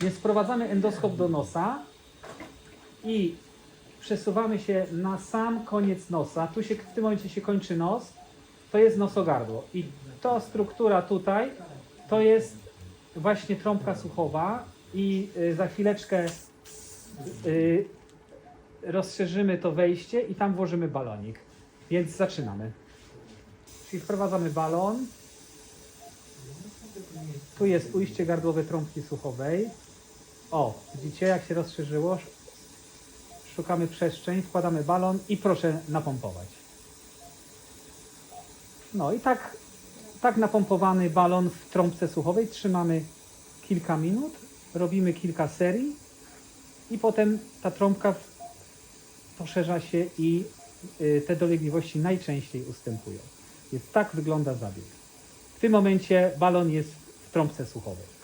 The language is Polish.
Więc wprowadzamy endoskop do nosa i przesuwamy się na sam koniec nosa. Tu się w tym momencie się kończy nos. To jest nosogardło. I to struktura tutaj to jest właśnie trąbka słuchowa i y, za chwileczkę y, rozszerzymy to wejście i tam włożymy balonik. Więc zaczynamy. Czyli wprowadzamy balon. Tu jest ujście gardłowe trąbki słuchowej. O, widzicie jak się rozszerzyło? Szukamy przestrzeń, wkładamy balon i proszę napompować. No i tak, tak napompowany balon w trąbce słuchowej trzymamy kilka minut, robimy kilka serii i potem ta trąbka poszerza się i y, te dolegliwości najczęściej ustępują. Więc tak wygląda zabieg. W tym momencie balon jest w trąbce słuchowej.